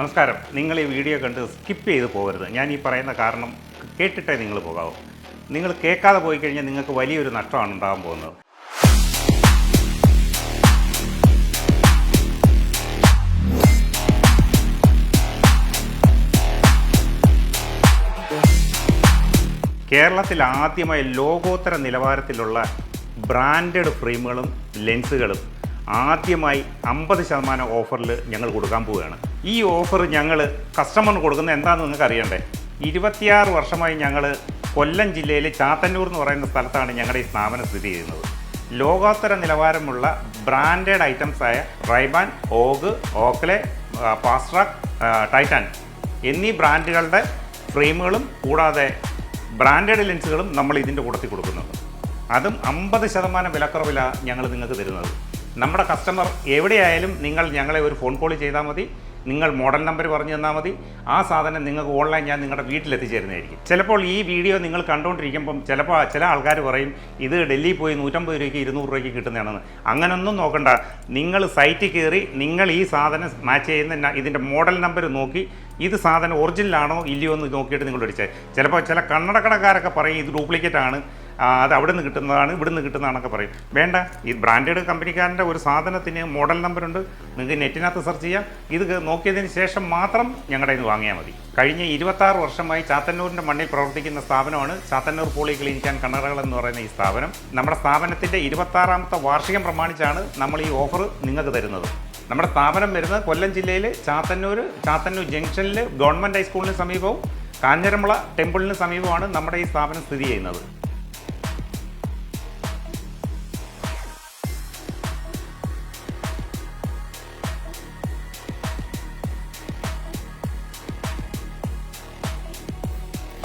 നമസ്കാരം. നിങ്ങൾ ഈ വീഡിയോ കണ്ട് സ്കിപ്പ് ചെയ്ത് പോകരുത്. ഞാൻ ഈ പറയുന്ന കാരണം കേട്ടിട്ടേ നിങ്ങൾ പോകാവൂ. നിങ്ങൾ കേൾക്കാതെ പോയി കഴിഞ്ഞാൽ നിങ്ങൾക്ക് വലിയൊരു നഷ്ടമാണ് ഉണ്ടാകാൻ പോകുന്നത്. കേരളത്തിൽ ആദ്യമായി ലോകോത്തര നിലവാരത്തിലുള്ള ബ്രാൻഡഡ് ഫ്രെയിമുകളും ലെൻസുകളും ആദ്യമായി അമ്പത് ശതമാനം ഓഫറിൽ ഞങ്ങൾ കൊടുക്കാൻ പോവുകയാണ്. ഈ ഓഫർ ഞങ്ങൾ കസ്റ്റമറിന് കൊടുക്കുന്നത് എന്താണെന്ന് നിങ്ങൾക്ക് അറിയണ്ടേ? ഇരുപത്തിയാറ് വർഷമായി ഞങ്ങൾ കൊല്ലം ജില്ലയിലെ ചാത്തന്നൂർ എന്ന് പറയുന്ന സ്ഥലത്താണ് ഞങ്ങളുടെ ഈ സ്ഥാപനം സ്ഥിതി ചെയ്യുന്നത്. ലോകോത്തര നിലവാരമുള്ള ബ്രാൻഡഡ് ഐറ്റംസ് ആയ Ray Ban org Oakley Fastrack Titan എന്നീ ബ്രാൻഡുകളുടെ ഫ്രെയിമുകളും കൂടാതെ ബ്രാൻഡഡ് ലെൻസുകളും നമ്മൾ ഇതിന്റെ കൂട്ടത്തിൽ കൊടുക്കുന്നുണ്ട് അതും അമ്പത് ശതമാനം വിലക്കുറവിലാണ് ഞങ്ങൾ നിങ്ങൾക്ക് തരുന്നത്. നമ്മുടെ കസ്റ്റമർ എവിടെയായാലും നിങ്ങൾ ഞങ്ങളെ ഒരു ഫോൺ കോൾ ചെയ്താൽ മതി. നിങ്ങൾ മോഡൽ നമ്പർ പറഞ്ഞു തന്നാൽ മതി. ആ സാധനം നിങ്ങൾക്ക് ഓൺലൈൻ ഞാൻ നിങ്ങളുടെ വീട്ടിലെത്തിച്ചേരുന്നതായിരിക്കും. ചിലപ്പോൾ ഈ വീഡിയോ നിങ്ങൾ കണ്ടുകൊണ്ടിരിക്കുമ്പം ചിലപ്പോൾ ചില ആൾക്കാർ പറയും ഇത് ഡൽഹിയിൽ പോയി നൂറ്റമ്പത് രൂപയ്ക്ക് ഇരുന്നൂറ് രൂപയ്ക്ക് കിട്ടുന്നതാണെന്ന്. അങ്ങനൊന്നും നോക്കണ്ട. നിങ്ങൾ സൈറ്റിൽ കയറി നിങ്ങൾ ഈ സാധനം മാച്ച് ചെയ്യുന്ന ഇതിന്റെ മോഡൽ നമ്പർ നോക്കി ഇത് സാധനം ഒറിജിനലാണോ ഇല്ലയോ എന്ന് നോക്കിയിട്ട് നിങ്ങൾ അടിച്ചാൽ ചിലപ്പോൾ ചില കണ്ണടക്കടക്കാരൊക്കെ പറയും ഇത് ഡ്യൂപ്ലിക്കേറ്റ് ആണ്. അത് അവിടെ നിന്ന് കിട്ടുന്നതാണ് ഇവിടെ നിന്ന് കിട്ടുന്നതാണൊക്കെ പറയും. വേണ്ട ഈ ബ്രാൻഡഡ് കമ്പനിക്കാരന്റെ ഒരു സാധനത്തിന് മോഡൽ നമ്പറുണ്ട് നിങ്ങൾക്ക് നെറ്റിനകത്ത് സെർച്ച് ചെയ്യാം. ഇത് നോക്കിയതിന് ശേഷം മാത്രം ഞങ്ങളുടെ ഇത് വാങ്ങിയാൽ മതി. കഴിഞ്ഞ ഇരുപത്താറ് വർഷമായി ചാത്തന്നൂരിന്റെ മണ്ണിൽ പ്രവർത്തിക്കുന്ന സ്ഥാപനമാണ് ചാത്തന്നൂർ പോളി ക്ലിനിക് ആൻഡ് കണ്ണറകൾ എന്ന് പറയുന്ന ഈ സ്ഥാപനം. നമ്മുടെ സ്ഥാപനത്തിന്റെ ഇരുപത്താറാമത്തെ വാർഷികം പ്രമാണിച്ചാണ് നമ്മൾ ഈ ഓഫർ നിങ്ങൾക്ക് തരുന്നത്. നമ്മുടെ സ്ഥാപനം വരുന്നത് കൊല്ലം ജില്ലയിൽ ചാത്തന്നൂർ ചാത്തന്നൂർ ജംഗ്ഷനിൽ ഗവൺമെന്റ് ഹൈസ്കൂളിന് സമീപവും കാഞ്ഞിരമുള ടെമ്പിളിന് സമീപമാണ് നമ്മുടെ ഈ സ്ഥാപനം സ്ഥിതി ചെയ്യുന്നത്.